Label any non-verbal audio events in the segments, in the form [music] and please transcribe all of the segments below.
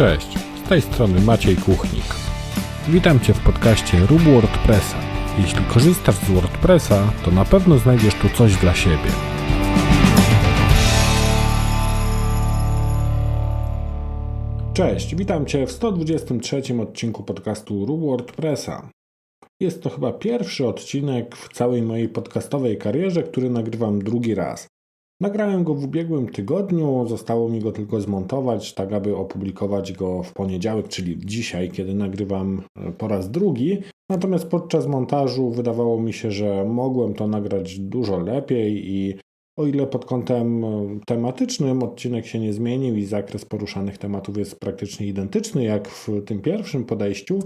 Cześć, z tej strony Maciej Kuchnik. Witam Cię w podcaście Rób WordPressa. Jeśli korzystasz z WordPressa, to na pewno znajdziesz tu coś dla siebie. Cześć, witam Cię w 123 odcinku podcastu Rób WordPressa. Jest to chyba pierwszy odcinek w całej mojej podcastowej karierze, który nagrywam drugi raz. Nagrałem go w ubiegłym tygodniu, zostało mi go tylko zmontować, tak aby opublikować go w poniedziałek, czyli dzisiaj, kiedy nagrywam e, po raz drugi. Natomiast podczas montażu wydawało mi się, że mogłem to nagrać dużo lepiej i o ile pod kątem e, tematycznym odcinek się nie zmienił i zakres poruszanych tematów jest praktycznie identyczny jak w tym pierwszym podejściu,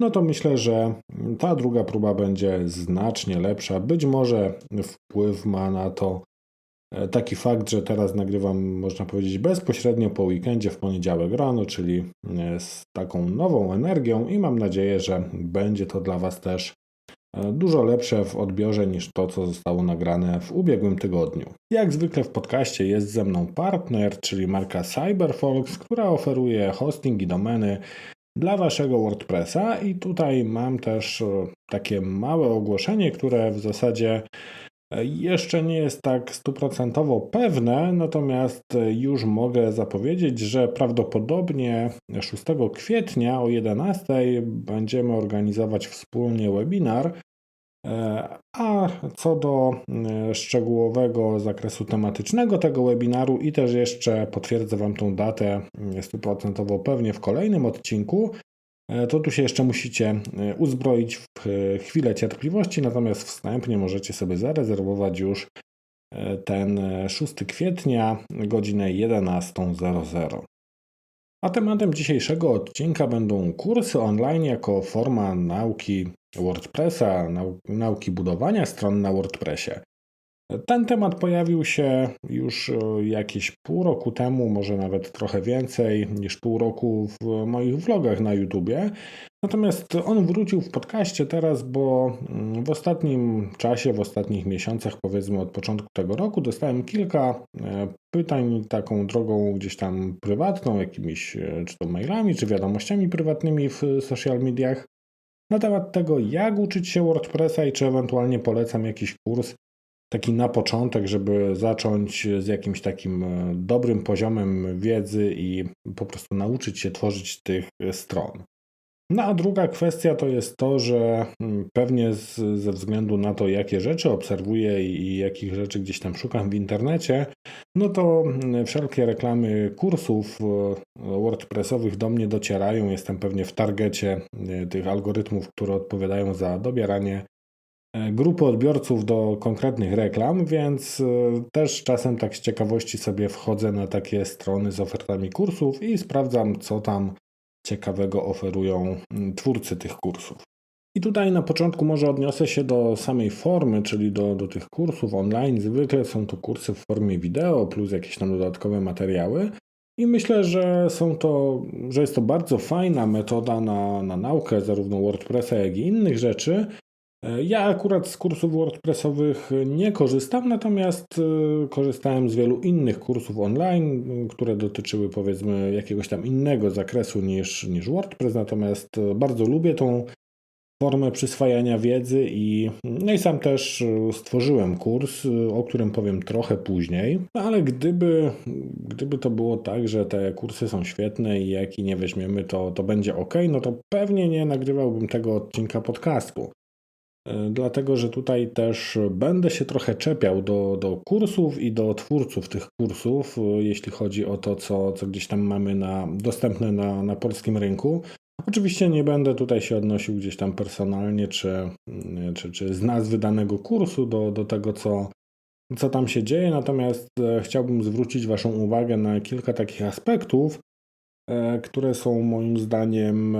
no to myślę, że ta druga próba będzie znacznie lepsza. Być może wpływ ma na to taki fakt, że teraz nagrywam, można powiedzieć, bezpośrednio po weekendzie w poniedziałek rano, czyli e, z taką nową energią i mam nadzieję, że będzie to dla Was też e, dużo lepsze w odbiorze niż to, co zostało nagrane w ubiegłym tygodniu. Jak zwykle w podcaście jest ze mną partner, czyli marka CyberFolks, która oferuje hosting i domeny dla Waszego WordPressa i tutaj mam też takie małe ogłoszenie, które w zasadzie jeszcze nie jest tak stuprocentowo pewne, natomiast już mogę zapowiedzieć, że prawdopodobnie 6 kwietnia o 11 będziemy organizować wspólnie webinar. A co do e, szczegółowego zakresu tematycznego tego webinaru i też jeszcze potwierdzę Wam tą datę stuprocentowo pewnie w kolejnym odcinku, E, to tu się jeszcze musicie e, uzbroić w e, chwilę cierpliwości, natomiast wstępnie możecie sobie zarezerwować już ten 6 kwietnia, godzinę 11.00. A tematem dzisiejszego odcinka będą kursy online jako forma nauki WordPressa, nauki budowania stron na WordPressie. Ten temat pojawił się już e, jakieś pół roku temu, może nawet trochę więcej niż pół roku w moich vlogach na YouTubie. Natomiast on wrócił w podcaście teraz, bo mm, w ostatnim czasie, w ostatnich miesiącach, powiedzmy od początku tego roku, dostałem kilka e, pytań taką drogą gdzieś tam prywatną, jakimiś e, czy to mailami, czy wiadomościami prywatnymi w social mediach na temat tego, jak uczyć się WordPressa i czy ewentualnie polecam jakiś kurs taki na początek, żeby zacząć z jakimś takim e, dobrym poziomem wiedzy i po prostu nauczyć się tworzyć tych stron. No a druga kwestia to jest to, że mm, pewnie z, ze względu na to, jakie rzeczy obserwuję i jakich rzeczy gdzieś tam szukam w internecie, no to mm, wszelkie reklamy kursów e, WordPressowych do mnie docierają. Jestem pewnie w targecie e, tych algorytmów, które odpowiadają za dobieranie E, grupy odbiorców do konkretnych reklam, więc e, też czasem tak z ciekawości sobie wchodzę na takie strony z ofertami kursów i sprawdzam, co tam ciekawego oferują mm, twórcy tych kursów. I tutaj na początku może odniosę się do samej formy, czyli do, do tych kursów online. Zwykle są to kursy w formie wideo plus jakieś tam dodatkowe materiały. I myślę, że są to, że jest to bardzo fajna metoda na, na naukę zarówno WordPressa, jak i innych rzeczy, ja akurat z kursów WordPressowych nie korzystam, natomiast e, korzystałem z wielu innych kursów online, które dotyczyły powiedzmy jakiegoś tam innego zakresu niż, niż WordPress, natomiast e, bardzo lubię tą formę przyswajania wiedzy i, no i sam też e, stworzyłem kurs, o którym powiem trochę później, no ale gdyby, gdyby to było tak, że te kursy są świetne i jaki nie weźmiemy, to, to będzie ok, no to pewnie nie nagrywałbym tego odcinka podcastu. E, dlatego że tutaj też będę się trochę czepiał do, do kursów i do twórców tych kursów, e, jeśli chodzi o to, co, co gdzieś tam mamy na, dostępne na, na polskim rynku. Oczywiście nie będę tutaj się odnosił gdzieś tam personalnie, czy, czy, czy z nazwy danego kursu do, do tego, co, co tam się dzieje, natomiast e, chciałbym zwrócić Waszą uwagę na kilka takich aspektów, które są moim zdaniem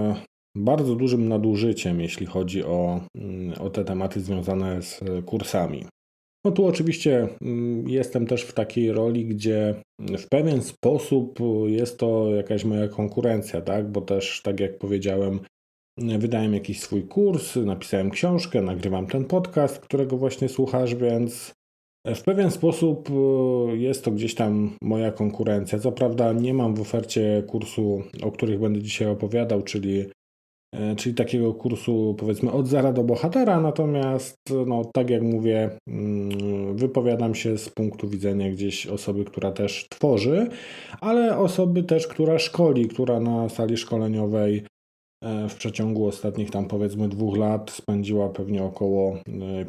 bardzo dużym nadużyciem, jeśli chodzi o, mm, o te tematy związane z kursami. No tu oczywiście mm, jestem też w takiej roli, gdzie w pewien sposób jest to jakaś moja konkurencja, tak? Bo też, tak jak powiedziałem, wydałem jakiś swój kurs, napisałem książkę, nagrywam ten podcast, którego właśnie słuchasz, więc W pewien sposób e, jest to gdzieś tam moja konkurencja. Co prawda nie mam w ofercie kursu, o których będę dzisiaj opowiadał, czyli, e, czyli takiego kursu powiedzmy od zera do bohatera, natomiast no, tak jak mówię, mm, wypowiadam się z punktu widzenia gdzieś osoby, która też tworzy, ale osoby też, która szkoli, która na sali szkoleniowej E, w przeciągu ostatnich tam powiedzmy dwóch lat spędziła pewnie około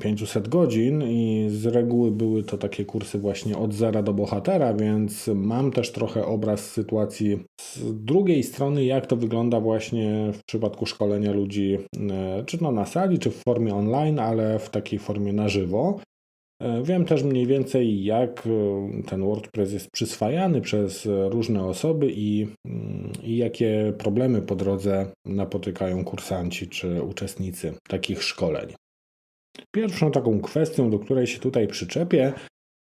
500 e, godzin i z reguły były to takie kursy właśnie od zera do bohatera, więc mam też trochę obraz sytuacji z drugiej strony, jak to wygląda właśnie w przypadku szkolenia ludzi, e, czy no na sali, czy w formie online, ale w takiej formie na żywo. E, wiem też mniej więcej, jak e, ten WordPress jest przyswajany przez różne osoby i, mm, i, jakie problemy po drodze napotykają kursanci czy uczestnicy takich szkoleń. Pierwszą taką kwestią, do której się tutaj przyczepię,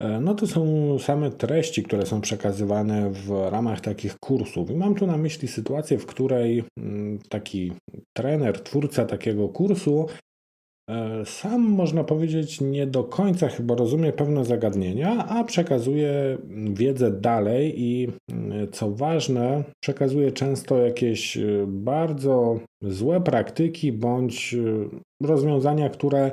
e, no to są same treści, które są przekazywane w ramach takich kursów. I mam tu na myśli sytuację, w której mm, taki trener, twórca takiego kursu E, sam, można powiedzieć, nie do końca chyba rozumie pewne zagadnienia, a przekazuje wiedzę dalej i mm, co ważne, przekazuje często jakieś e, bardzo złe praktyki bądź e, rozwiązania, które,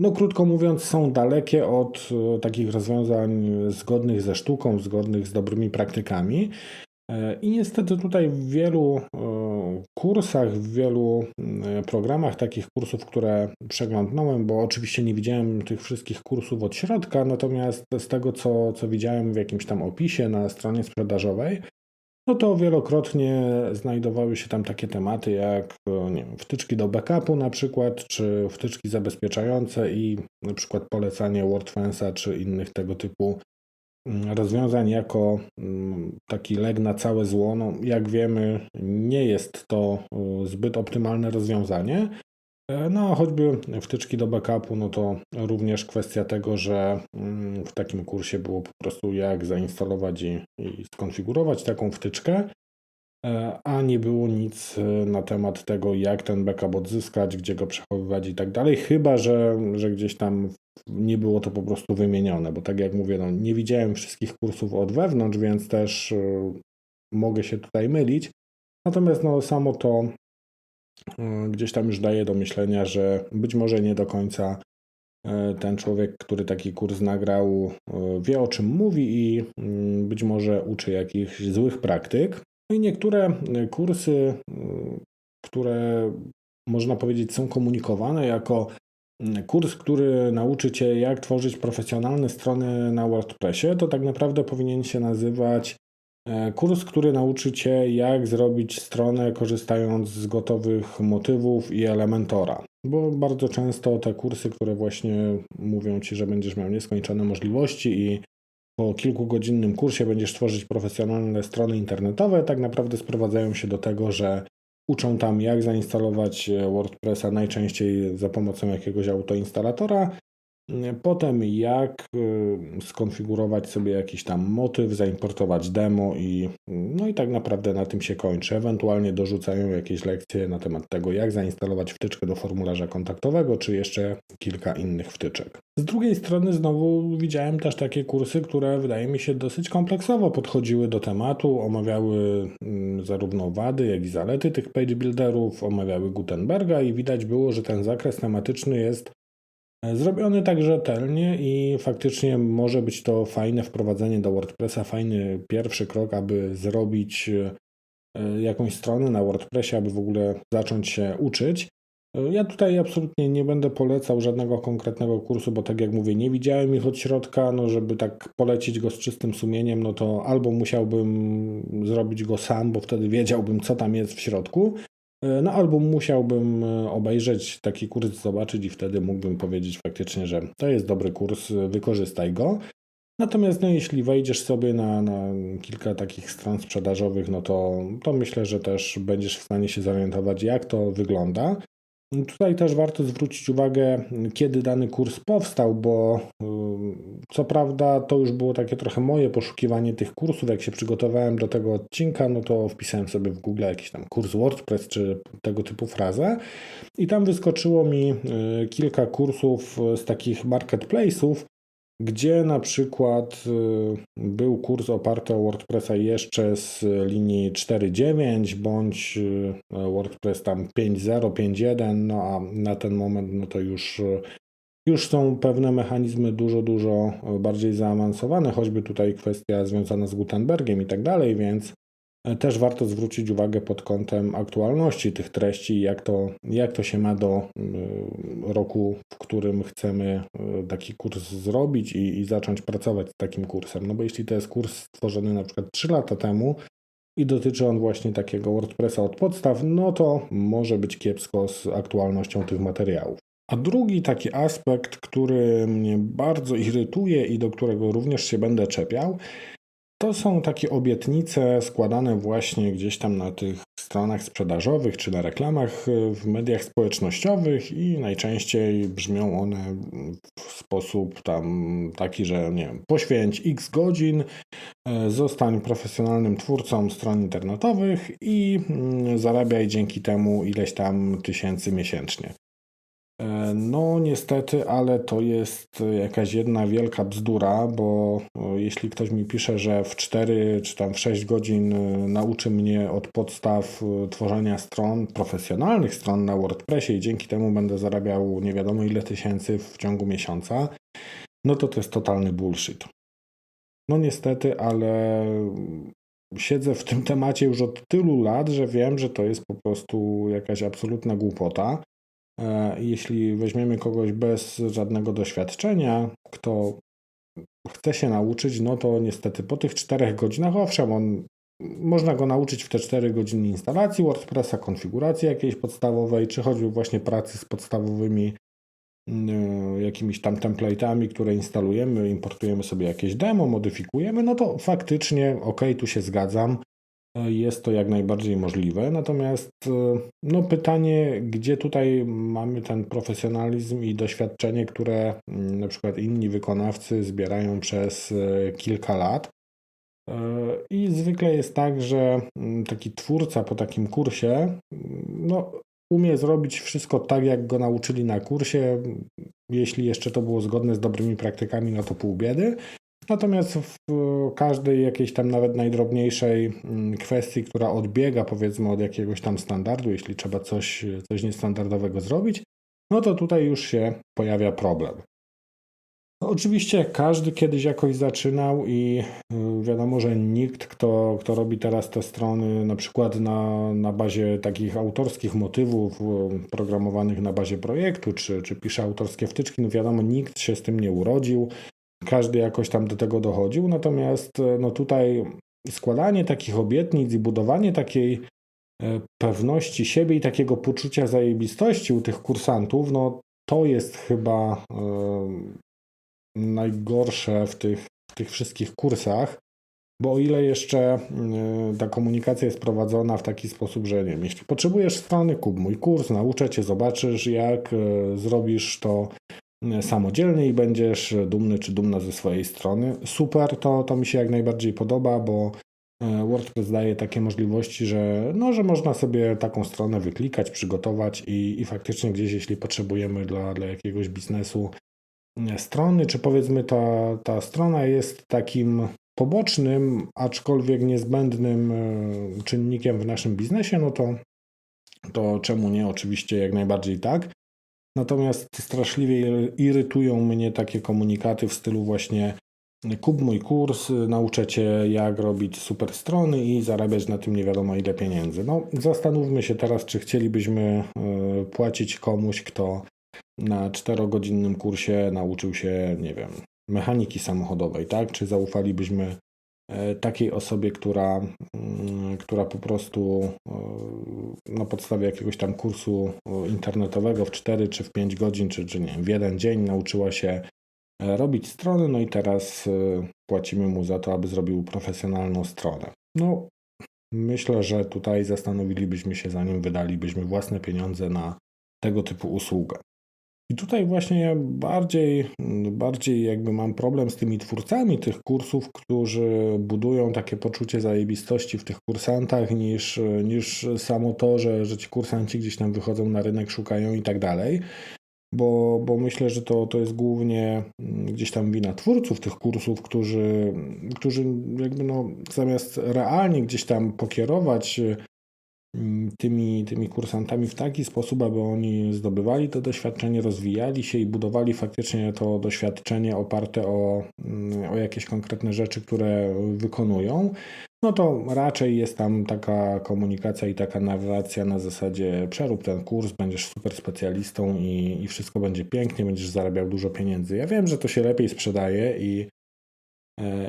no krótko mówiąc, są dalekie od takich rozwiązań zgodnych ze sztuką, zgodnych z dobrymi praktykami. I niestety tutaj w wielu kursach, w wielu mm, programach takich kursów, które przeglądnąłem, bo oczywiście nie widziałem tych wszystkich kursów od środka, natomiast z tego, co, co widziałem w jakimś tam opisie na stronie sprzedażowej, no to wielokrotnie znajdowały się tam takie tematy jak nie wiem, wtyczki do backupu na przykład, czy wtyczki zabezpieczające i na przykład polecanie WordFensa czy innych tego typu rozwiązań jako mm, taki leg na całe zło. No, jak wiemy, nie jest to y, zbyt optymalne rozwiązanie. E, no, choćby wtyczki do backupu, no to również kwestia tego, że mm, w takim kursie było po prostu jak zainstalować i, i skonfigurować taką wtyczkę. E, a nie było nic e, na temat tego, jak ten backup odzyskać, gdzie go przechowywać i tak dalej, chyba że, że gdzieś tam nie było to po prostu wymienione, bo tak jak mówię, no, nie widziałem wszystkich kursów od wewnątrz, więc też e, mogę się tutaj mylić. Natomiast no, samo to gdzieś tam już daje do myślenia, że być może nie do końca ten człowiek, który taki kurs nagrał, wie o czym mówi i mm, być może uczy jakichś złych praktyk. No i niektóre e, kursy, e, które można powiedzieć są komunikowane jako kurs, który nauczy Cię, jak tworzyć profesjonalne strony na WordPressie, to tak naprawdę powinien się nazywać e, kurs, który nauczy Cię, jak zrobić stronę korzystając z gotowych motywów i Elementora. Bo bardzo często te kursy, które właśnie mówią Ci, że będziesz miał nieskończone możliwości i po kilkugodzinnym kursie będziesz tworzyć profesjonalne strony internetowe, tak naprawdę sprowadzają się do tego, że uczą tam jak zainstalować WordPressa najczęściej za pomocą jakiegoś autoinstalatora, Potem jak y, skonfigurować sobie jakiś tam motyw, zaimportować demo i no i tak naprawdę na tym się kończy. Ewentualnie dorzucają jakieś lekcje na temat tego, jak zainstalować wtyczkę do formularza kontaktowego, czy jeszcze kilka innych wtyczek. Z drugiej strony znowu widziałem też takie kursy, które wydaje mi się dosyć kompleksowo podchodziły do tematu, omawiały mm, zarówno wady, jak i zalety tych page builderów, omawiały Gutenberga i widać było, że ten zakres tematyczny jest Zrobiony tak rzetelnie i faktycznie może być to fajne wprowadzenie do WordPressa, fajny pierwszy krok, aby zrobić e, jakąś stronę na WordPressie, aby w ogóle zacząć się uczyć. E, ja tutaj absolutnie nie będę polecał żadnego konkretnego kursu, bo tak jak mówię, nie widziałem ich od środka, no żeby tak polecić go z czystym sumieniem, no to albo musiałbym zrobić go sam, bo wtedy wiedziałbym, co tam jest w środku, no albo musiałbym e, obejrzeć taki kurs, zobaczyć i wtedy mógłbym powiedzieć faktycznie, że to jest dobry kurs, wykorzystaj go. Natomiast no, jeśli wejdziesz sobie na, na kilka takich stron sprzedażowych, no to, to myślę, że też będziesz w stanie się zorientować, jak to wygląda. Tutaj też warto zwrócić uwagę, kiedy dany kurs powstał, bo y, co prawda to już było takie trochę moje poszukiwanie tych kursów. Jak się przygotowałem do tego odcinka, no to wpisałem sobie w Google jakiś tam kurs WordPress czy tego typu frazę i tam wyskoczyło mi y, kilka kursów z takich marketplace'ów, gdzie na przykład y, był kurs oparty o WordPressa jeszcze z linii 4.9 bądź y, WordPress tam 5.0, 5.1, no a na ten moment no to już, y, już są pewne mechanizmy dużo, dużo bardziej zaawansowane, choćby tutaj kwestia związana z Gutenbergiem i tak dalej, więc też warto zwrócić uwagę pod kątem aktualności tych treści, jak to, jak to się ma do y, roku, w którym chcemy y, taki kurs zrobić i, i zacząć pracować z takim kursem. No bo jeśli to jest kurs stworzony na przykład 3 lata temu i dotyczy on właśnie takiego WordPressa od podstaw, no to może być kiepsko z aktualnością tych materiałów. A drugi taki aspekt, który mnie bardzo irytuje i do którego również się będę czepiał, to są takie obietnice składane właśnie gdzieś tam na tych stronach sprzedażowych czy na reklamach e, w mediach społecznościowych i najczęściej brzmią one w sposób tam taki, że nie wiem, poświęć x godzin, e, zostań profesjonalnym twórcą stron internetowych i mm, zarabiaj dzięki temu ileś tam tysięcy miesięcznie. E, no, niestety, ale to jest jakaś jedna wielka bzdura, bo jeśli ktoś mi pisze, że w 4 czy tam w 6 godzin e, nauczy mnie od podstaw e, tworzenia stron, profesjonalnych stron na WordPressie i dzięki temu będę zarabiał nie wiadomo ile tysięcy w ciągu miesiąca, no to to jest totalny bullshit. No niestety, ale siedzę w tym temacie już od tylu lat, że wiem, że to jest po prostu jakaś absolutna głupota. E, jeśli weźmiemy kogoś bez żadnego doświadczenia, kto chce się nauczyć, no to niestety po tych czterech godzinach, owszem, on, można go nauczyć w te 4 godziny instalacji WordPressa, konfiguracji jakiejś podstawowej, czy choćby właśnie pracy z podstawowymi yy, jakimiś tam template'ami, które instalujemy, importujemy sobie jakieś demo, modyfikujemy, no to faktycznie, ok, tu się zgadzam, jest to jak najbardziej możliwe. Natomiast e, no, pytanie, gdzie tutaj mamy ten profesjonalizm i doświadczenie, które mm, na przykład inni wykonawcy zbierają przez e, kilka lat. E, I zwykle jest tak, że mm, taki twórca po takim kursie mm, no, umie zrobić wszystko tak, jak go nauczyli na kursie. Jeśli jeszcze to było zgodne z dobrymi praktykami, no to pół biedy. Natomiast w każdej jakiejś tam nawet najdrobniejszej mm, kwestii, która odbiega powiedzmy od jakiegoś tam standardu, jeśli trzeba coś, coś niestandardowego zrobić, no to tutaj już się pojawia problem. No oczywiście każdy kiedyś jakoś zaczynał i y, wiadomo, że nikt, kto, kto robi teraz te strony na przykład na, na bazie takich autorskich motywów y, programowanych na bazie projektu, czy, czy pisze autorskie wtyczki, no wiadomo, nikt się z tym nie urodził każdy jakoś tam do tego dochodził. Natomiast e, no tutaj składanie takich obietnic i budowanie takiej e, pewności siebie i takiego poczucia zajebistości u tych kursantów, no to jest chyba e, najgorsze w tych, w tych wszystkich kursach. Bo o ile jeszcze ta komunikacja jest prowadzona w taki sposób, że nie wiem, jeśli potrzebujesz strony, kup mój kurs, nauczę cię, zobaczysz jak zrobisz to samodzielnie i będziesz dumny czy dumna ze swojej strony. Super, to, to mi się jak najbardziej podoba, bo e, WordPress daje takie możliwości, że, no, że można sobie taką stronę wyklikać, przygotować i, i faktycznie gdzieś, jeśli potrzebujemy dla, dla jakiegoś biznesu e, strony, czy powiedzmy ta, ta strona jest takim pobocznym, aczkolwiek niezbędnym e, czynnikiem w naszym biznesie, no to, to czemu nie? Oczywiście jak najbardziej tak. Natomiast straszliwie irytują mnie takie komunikaty w stylu właśnie kup mój kurs, nauczę Cię jak robić super strony i zarabiać na tym nie wiadomo ile pieniędzy. No zastanówmy się teraz, czy chcielibyśmy e, płacić komuś, kto na czterogodzinnym kursie nauczył się, nie wiem, mechaniki samochodowej, tak? Czy zaufalibyśmy takiej osobie, która, mm, która po prostu e, na podstawie jakiegoś tam kursu e, internetowego w 4 czy w 5 godzin, czy, czy nie w jeden dzień nauczyła się robić strony, no i teraz płacimy mu za to, aby zrobił profesjonalną stronę. No, myślę, że tutaj zastanowilibyśmy się, zanim wydalibyśmy własne pieniądze na tego typu usługę. I tutaj właśnie ja bardziej, bardziej jakby mam problem z tymi twórcami tych kursów, którzy budują takie poczucie zajebistości w tych kursantach, niż, niż samo to, że, że ci kursanci gdzieś tam wychodzą na rynek, szukają i tak dalej. bo, bo myślę, że to, to jest głównie mm, gdzieś tam wina twórców tych kursów, którzy, którzy jakby no, zamiast realnie gdzieś tam pokierować tymi, tymi kursantami w taki sposób, aby oni zdobywali to doświadczenie, rozwijali się i budowali faktycznie to doświadczenie oparte o, mm, o jakieś konkretne rzeczy, które wykonują, no to raczej jest tam taka komunikacja i taka narracja na zasadzie przerób ten kurs, będziesz super specjalistą i, i wszystko będzie pięknie, będziesz zarabiał dużo pieniędzy. Ja wiem, że to się lepiej sprzedaje i,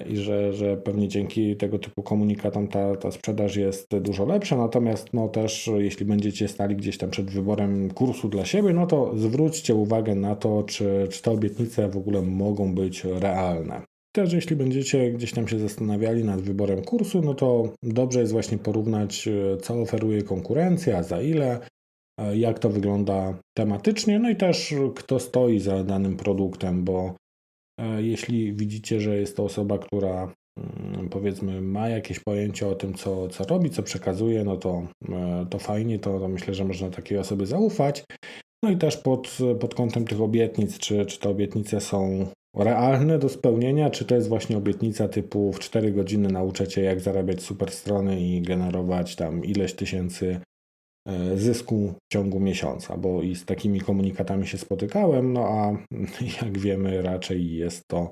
i że, że pewnie dzięki tego typu komunikatom ta, ta sprzedaż jest dużo lepsza, natomiast no też jeśli będziecie stali gdzieś tam przed wyborem kursu dla siebie, no to zwróćcie uwagę na to, czy, czy te obietnice w ogóle mogą być realne. Też jeśli będziecie gdzieś tam się zastanawiali nad wyborem kursu, no to dobrze jest właśnie porównać, e, co oferuje konkurencja, za ile, e, jak to wygląda tematycznie, no i też kto stoi za danym produktem, bo e, jeśli widzicie, że jest to osoba, która mm, powiedzmy ma jakieś pojęcie o tym, co, co robi, co przekazuje, no to, to fajnie, to, to myślę, że można takiej osobie zaufać. No i też pod, pod kątem tych obietnic, czy, czy te obietnice są realne do spełnienia, czy to jest właśnie obietnica typu w 4 godziny nauczę cię jak zarabiać super strony i generować tam ileś tysięcy e, zysku w ciągu miesiąca, bo i z takimi komunikatami się spotykałem, no a [laughs] jak wiemy raczej jest to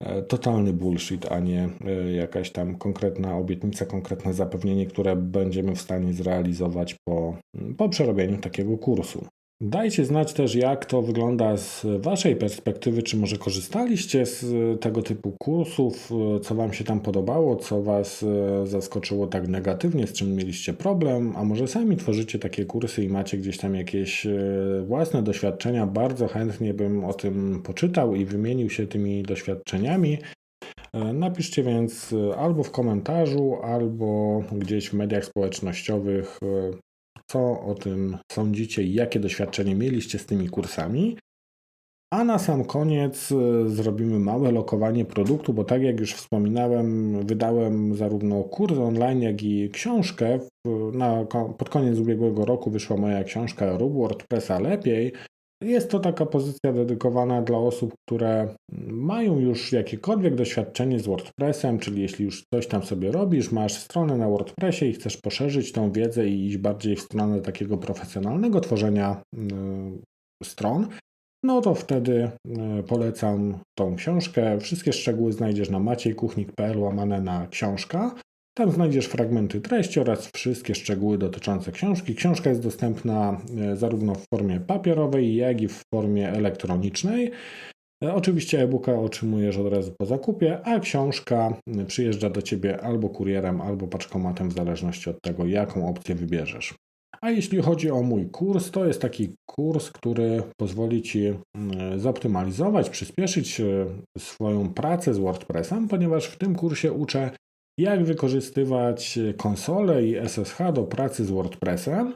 e, totalny bullshit, a nie e, jakaś tam konkretna obietnica, konkretne zapewnienie, które będziemy w stanie zrealizować po, po przerobieniu takiego kursu. Dajcie znać też, jak to wygląda z Waszej perspektywy. Czy może korzystaliście z tego typu kursów? Co Wam się tam podobało? Co Was e, zaskoczyło tak negatywnie? Z czym mieliście problem? A może sami tworzycie takie kursy i macie gdzieś tam jakieś e, własne doświadczenia? Bardzo chętnie bym o tym poczytał i wymienił się tymi doświadczeniami. E, napiszcie więc albo w komentarzu, albo gdzieś w mediach społecznościowych co o tym sądzicie i jakie doświadczenie mieliście z tymi kursami. A na sam koniec e, zrobimy małe lokowanie produktu, bo tak jak już wspominałem, wydałem zarówno kurs online, jak i książkę. Na, pod koniec ubiegłego roku wyszła moja książka Rób WordPressa lepiej. Jest to taka pozycja dedykowana dla osób, które mają już jakiekolwiek doświadczenie z WordPressem, czyli jeśli już coś tam sobie robisz, masz stronę na WordPressie i chcesz poszerzyć tą wiedzę i iść bardziej w stronę takiego profesjonalnego tworzenia y, stron, no to wtedy y, polecam tą książkę. Wszystkie szczegóły znajdziesz na maciejkuchnik.pl łamane na książka. Tam znajdziesz fragmenty treści oraz wszystkie szczegóły dotyczące książki. Książka jest dostępna e, zarówno w formie papierowej, jak i w formie elektronicznej. E, oczywiście e-booka otrzymujesz od razu po zakupie, a książka e, przyjeżdża do ciebie albo kurierem, albo paczkomatem, w zależności od tego, jaką opcję wybierzesz. A jeśli chodzi o mój kurs, to jest taki kurs, który pozwoli Ci zoptymalizować, przyspieszyć swoją pracę z WordPressem, ponieważ w tym kursie uczę jak wykorzystywać konsolę i SSH do pracy z WordPressem,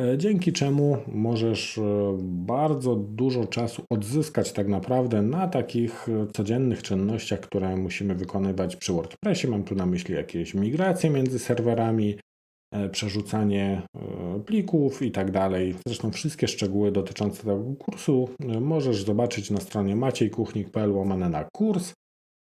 e, dzięki czemu możesz e, bardzo dużo czasu odzyskać tak naprawdę na takich e, codziennych czynnościach, które musimy wykonywać przy WordPressie. Mam tu na myśli jakieś migracje między serwerami, przerzucanie plików i tak dalej. Zresztą wszystkie szczegóły dotyczące tego kursu możesz zobaczyć na stronie maciejkuchnik.pl łamane na kurs.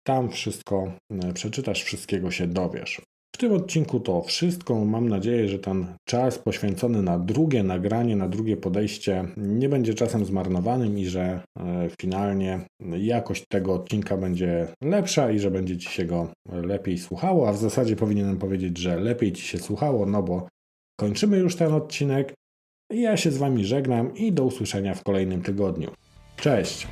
Tam wszystko e, przeczytasz, wszystkiego się dowiesz. W tym odcinku to wszystko. Mam nadzieję, że ten czas poświęcony na drugie nagranie, na drugie podejście nie będzie czasem zmarnowanym i że e, finalnie jakość tego odcinka będzie lepsza i że będzie Ci się go lepiej słuchało. A w zasadzie powinienem powiedzieć, że lepiej Ci się słuchało, no bo kończymy już ten odcinek. Ja się z Wami żegnam i do usłyszenia w kolejnym tygodniu. Cześć!